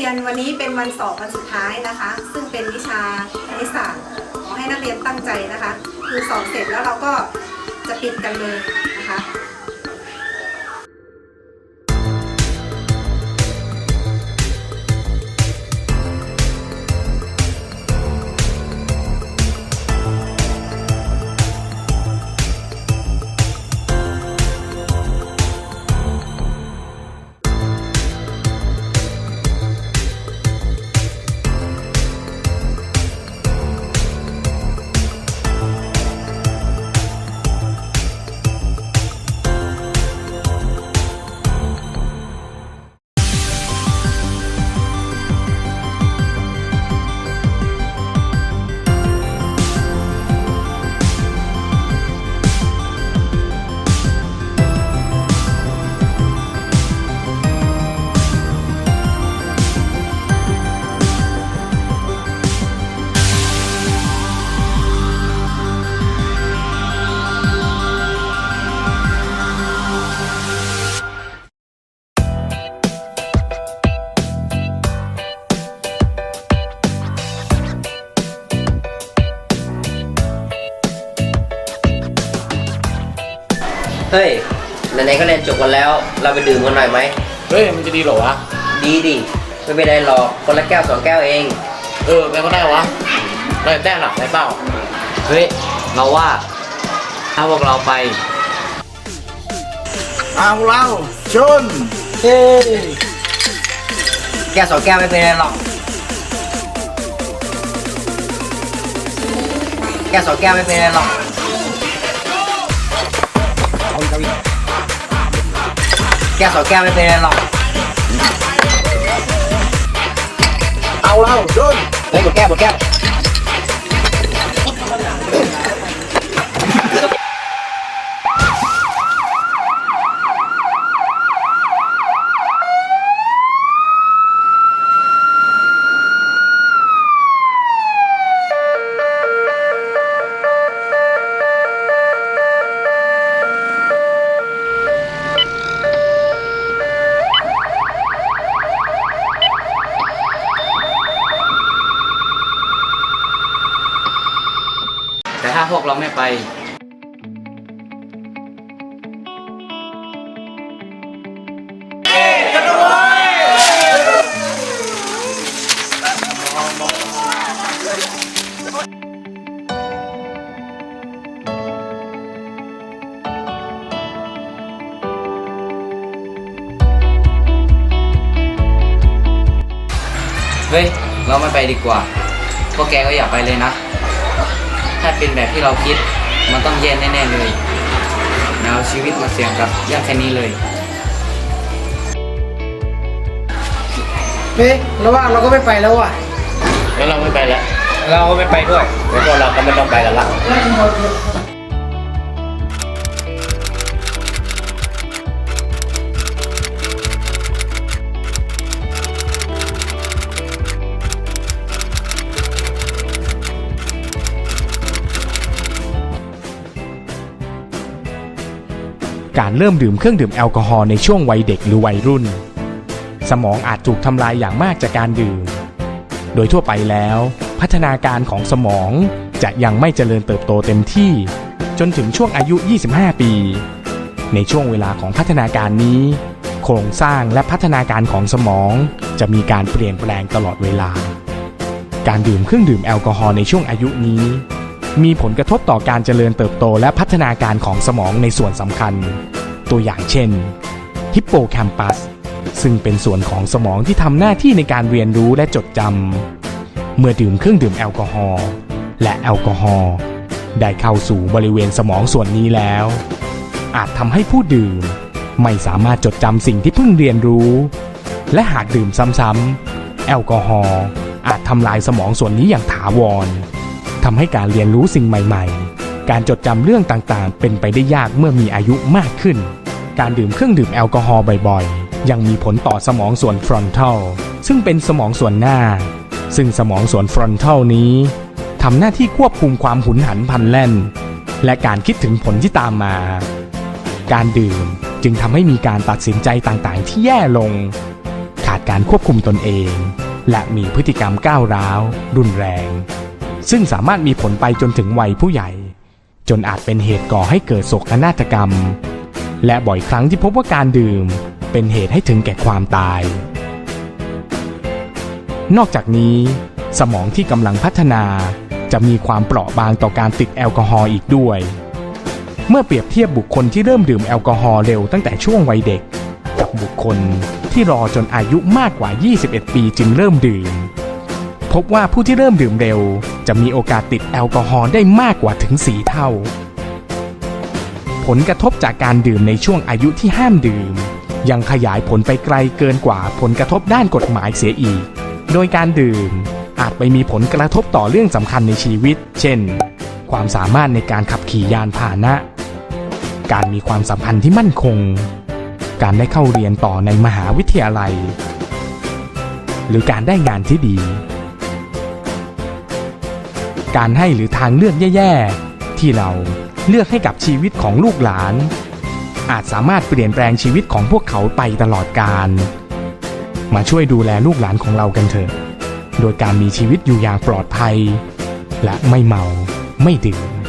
รียนวันนี้เป็นวันสอบวันสุดท้ายนะคะ ซึ่งเป็นวิชาคณิตศาสตร์ขอให้นักเรียนตั้งใจนะคะ คือสอบเสร็จแล้วเราก็จะปิดกันเลยนะคะ เฮ้ยไหนๆก็เรียนจบกันแล้ว เราไปดื่มกันหน่อยไหม เฮ้ยมันจะดีเหรอวะ ดีดิไม่เป็นไรหรอกคนละแก้วสองแก้วเอง เออไปก็ได้วะเราจะแต้มหลักได้เปล่า เฮ้ย เราว่า ถ้าพวกเราไป เอาเราชนแก้วสองแก้วไม่เป็นไรหรอก แก้วสองแก้วไม่เป็นไรหรอก แก้วสองแก้วไม่เป็นไรหรอก เอาเราชนเฮ้ยหมดแก้วหมดแก้ว พวกเราไม่ไปเฮ้ย เราไม่ไปดีกว่า พวกแกก็อย่าไปเลยนะ ถ้าเป็นแบบที่เราคิด มันต้องแย่แน่ๆเลยแนวชีวิตมาเสี่ยงกับเรื่องแค่นี้เลย เฮ้ยเราว่าเราก็ไม่ไปแล้วว่ะ แล้วเราไม่ไปแล้ว เราก็ไม่ไปด้วย แล้วพวกเราก็ไม่ต้องไปแล้วล่ะ การเริ่มดื่มเครื่องดื่มแอลกอฮอล์ในช่วงวัยเด็กหรือวัยรุ่น สมองอาจถูกทำลายอย่างมากจากการดื่ม โดยทั่วไปแล้ว พัฒนาการของสมองจะยังไม่เจริญเติบโตเต็มที่ จนถึงช่วงอายุ 25 ปี ในช่วงเวลาของพัฒนาการนี้ โครงสร้างและพัฒนาการของสมองจะมีการเปลี่ยนแปลงตลอดเวลา การดื่มเครื่องดื่มแอลกอฮอล์ในช่วงอายุนี้ มีผลกระทบต่อการเจริญเติบโตและพัฒนาการของสมองในส่วนสำคัญ ตัวอย่างเช่นฮิปโปแคมปัสซึ่งเป็นส่วนของสมองที่ทำหน้าที่ในการเรียนรู้และจดจำเมื่อดื่มเครื่องดื่มแอลกอฮอล์และแอลกอฮอล์ได้เข้าสู่บริเวณสมองส่วนนี้แล้ว อาจทำให้ผู้ดื่ม ไม่สามารถจดจำสิ่งที่เพิ่งเรียนรู้ และหากดื่มซ้ำๆแอลกอฮอล์อาจทำลายสมองส่วนนี้อย่างถาวร ทำให้การเรียนรู้สิ่งใหม่ ๆ การจดจำเรื่องต่างๆ เป็นไปได้ยากเมื่อมีอายุมากขึ้น การดื่มเครื่องดื่มแอลกอฮอล์บ่อยๆ ยังมีผลต่อสมองส่วนฟรอนทัลซึ่งเป็นสมองส่วนหน้า ซึ่งสมองส่วนฟรอนทัลนี้ทำหน้าที่ควบคุมความหุนหันพลันแล่น และการคิดถึงผลที่ตามมา การดื่มจึงทำให้มีการตัดสินใจต่างๆ ที่แย่ลง ขาดการควบคุมตนเอง และมีพฤติกรรมก้าวร้าว รุนแรง ซึ่งสามารถมีผลไปจนถึงวัยผู้ใหญ่ จนอาจเป็นเหตุก่อให้เกิดโศกนาฏกรรม และบ่อยครั้งที่พบว่าการดื่ม เป็นเหตุให้ถึงแก่ความตาย นอกจากนี้ สมองที่กำลังพัฒนาจะมีความเปราะบางต่อการติดแอลกอฮอล์อีกด้วย เมื่อเปรียบเทียบบุคคลที่เริ่มดื่มแอลกอฮอล์เร็วตั้งแต่ช่วงวัยเด็ก กับบุคคลที่รอจนอายุมากกว่า 21 ปีจึงเริ่มดื่ม พบว่าผู้ที่เริ่มดื่มเร็ว จะมีโอกาสติดแอลกอฮอล์ได้มากกว่าถึง 4 เท่า ผลกระทบจากการดื่มในช่วงอายุที่ห้ามดื่ม ยังขยายผลไปไกลเกินกว่าผลกระทบด้านกฎหมายเสียอีก โดยการดื่มอาจไปมีผลกระทบต่อเรื่องสำคัญในชีวิต เช่น ความสามารถในการขับขี่ยานพาหนะ การมีความสัมพันธ์ที่มั่นคง การได้เข้าเรียนต่อในมหาวิทยาลัย หรือการได้งานที่ดี การให้หรือทางเลือกแย่ๆ ที่เราเลือกให้กับชีวิตของลูกหลาน อาจสามารถเปลี่ยนแปลงชีวิตของพวกเขาไปตลอดกาลมาช่วยดูแลลูกหลานของเรากันเถอะ โดยการมีชีวิตอยู่อย่างปลอดภัย และไม่เมาไม่ดื่ม